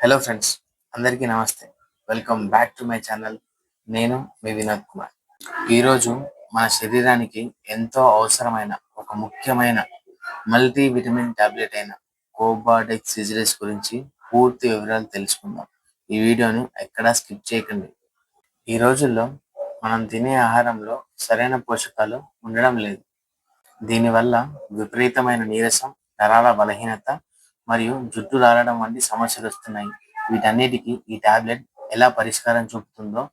Hello friends అందరికీ నమస్తే. Welcome back to my channel నేను మీ వినోద్ కుమార్. ఈరోజు మన శరీరానికి ఎంతో అవసరమైన ఒక ముఖ్యమైన మల్టీ విటమిన్ టాబ్లెట్ అయిన కోబాడెక్ సిజిరెస్ గురించి పూర్తి వివరాలు తెలుసుకుందాం. ఈ వీడియోని ఎక్కడా స్కిప్ చేయకండి. ఈ రోజుల్లో మనం తినే ఆహారంలో సరైన పోషకాలు ఉండడం లేదు. దీనివల్ల విపరీతమైన నీరసం నరాల బలహీనత మరియు జుట్టు రాలడం వంటి సమస్యలు వస్తున్నాయి. వీటన్నిటికీ ఈ టాబ్లెట్ ఎలా పరిష్కారం చూపుతుందో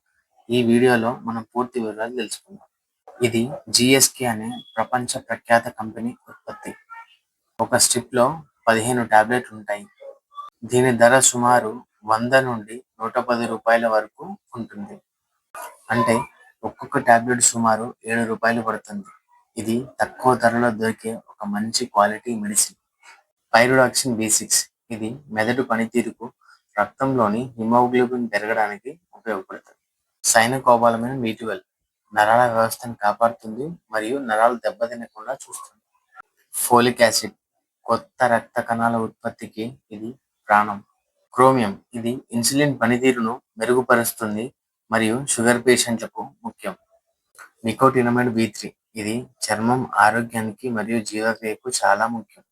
ఈ వీడియోలో మనం పూర్తి వివరాలు తెలుసుకుందాం. ఇది జిఎస్కే అనే ప్రపంచ ప్రఖ్యాత కంపెనీ ఉత్పత్తి. ఒక స్ట్రిప్లో పదిహేను టాబ్లెట్లు ఉంటాయి. దీని ధర సుమారు వంద నుండి నూట పది రూపాయల వరకు ఉంటుంది. అంటే ఒక్కొక్క టాబ్లెట్ సుమారు ఏడు రూపాయలు పడుతుంది. ఇది తక్కువ ధరలో దొరికే ఒక మంచి quality medicine. Pyridoxine B six ఇది మెదడు పనితీరుకు రక్తంలోని హిమోగ్లోబిన్ పెరగడానికి ఉపయోగపడుతుంది. సైనకోబాలమైన మీటువెల్ నరాల వ్యవస్థను కాపాడుతుంది మరియు నరాలు దెబ్బతినకుండా చూస్తుంది. ఫోలిక్ యాసిడ్ కొత్త రక్త కణాల ఉత్పత్తికి ఇది ప్రాణం. క్రోమియం ఇది ఇన్సులిన్ పనితీరును మెరుగుపరుస్తుంది మరియు షుగర్ పేషెంట్లకు ముఖ్యం. నికోటినమైడ్ బి త్రీ ఇది చర్మం ఆరోగ్యానికి మరియు జీవక్రియకు చాలా ముఖ్యం.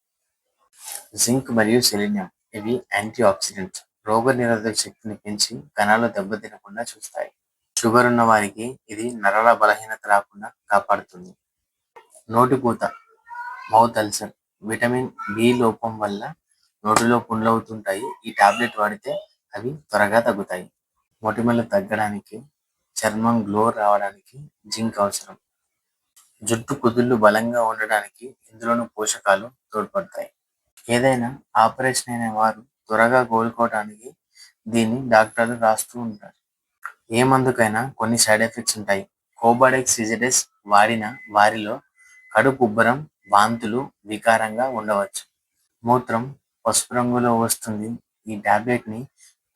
జింక్ మరియు సెలీనియం ఇవి యాంటీ ఆక్సిడెంట్స్ రోగ నిరోధక శక్తిని పెంచి కణాలు దెబ్బతినకుండా చూస్తాయి. షుగర్ ఉన్న వారికి ఇది నరాల బలహీనత రాకుండా కాపాడుతుంది. నోటిపూత మౌత్ అల్సర్ విటమిన్ బి లోపం వల్ల నోటిలో పుండ్లవుతుంటాయి. ఈ టాబ్లెట్ వాడితే అవి త్వరగా తగ్గుతాయి. మొటిమలు తగ్గడానికి చర్మం గ్లో రావడానికి జింక్ అవసరం. జుట్టు కుదుళ్ళు బలంగా ఉండడానికి ఇందులోని పోషకాలు తోడ్పడతాయి. ఏదైనా ఆపరేషన్ అయిన వారు త్వరగా కోలుకోవడానికి దీన్ని డాక్టర్లు రాస్తూ ఉంటారు. ఏ మందుకైనా కొన్ని సైడ్ ఎఫెక్ట్స్ ఉంటాయి. కోబాడెక్ సిజడెస్ వాడిన వారిలో కడుపు ఉబ్బరం వాంతులు వికారంగా ఉండవచ్చు. మూత్రం పసుపు రంగులో వస్తుంది. ఈ టాబ్లెట్ని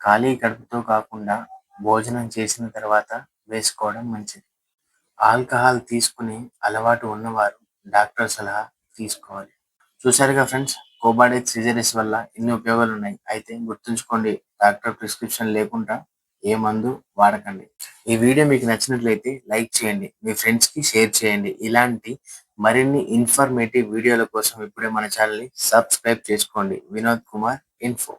ఖాళీ కడుపుతో కాకుండా భోజనం చేసిన తర్వాత వేసుకోవడం మంచిది. ఆల్కహాల్ తీసుకునే అలవాటు ఉన్నవారు డాక్టర్ సలహా తీసుకోవాలి. చూసారుగా ఫ్రెండ్స్? కోబాడెక్ సిజరీస్ వల్ల ఎన్ని ఉపయోగాలు ఉన్నాయి అయితే గుర్తుంచుకోండి. డాక్టర్ ప్రిస్క్రిప్షన్ లేకుండా ఏ మందు వాడకండి. ఈ వీడియో మీకు నచ్చినట్లయితే లైక్ చేయండి. మీ ఫ్రెండ్స్కి షేర్ చేయండి. ఇలాంటి మరిన్ని ఇన్ఫర్మేటివ్ వీడియోల కోసం ఇప్పుడే మన ఛానల్ని సబ్స్క్రైబ్ చేసుకోండి. వినోద్ కుమార్ ఇన్ఫో.